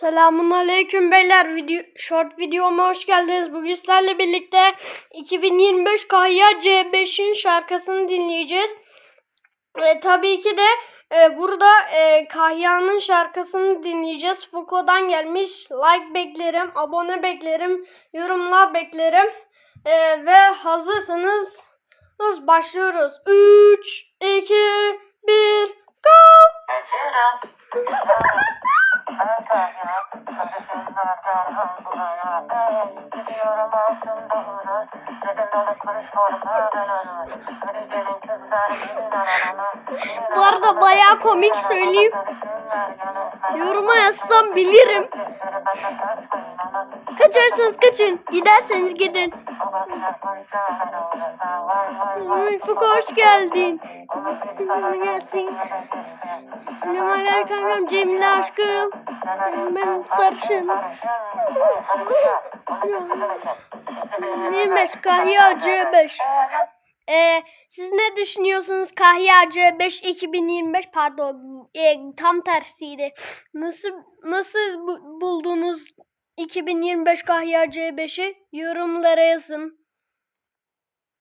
Selamun aleyküm beyler. Video, short videoma hoş geldiniz. Bugün sizlerle birlikte 2025 Kahya C5'in şarkısını dinleyeceğiz. Ve tabii ki de e, burada e, Kahya'nın şarkısını dinleyeceğiz. Foucault'dan gelmiş. Like beklerim, abone beklerim, yorumlar beklerim. E, ve hazırsanız biz başlıyoruz. 3, 2, 1, go! Bu arada bayağı komik söyleyeyim. Yoruma yazsam bilirim. Kaçarsanız kaçın. Giderseniz gidin. Ay, Fuku hoş geldin. Kızına gelsin. Numaralar kankam Cemile aşkım. Ben sarışın. 25 Kahya C5. Ee, siz ne düşünüyorsunuz Kahya C5 2025 pardon e, tam tersiydi. Nasıl nasıl bu- buldunuz 2025 Kahya C5'i yorumlara yazın.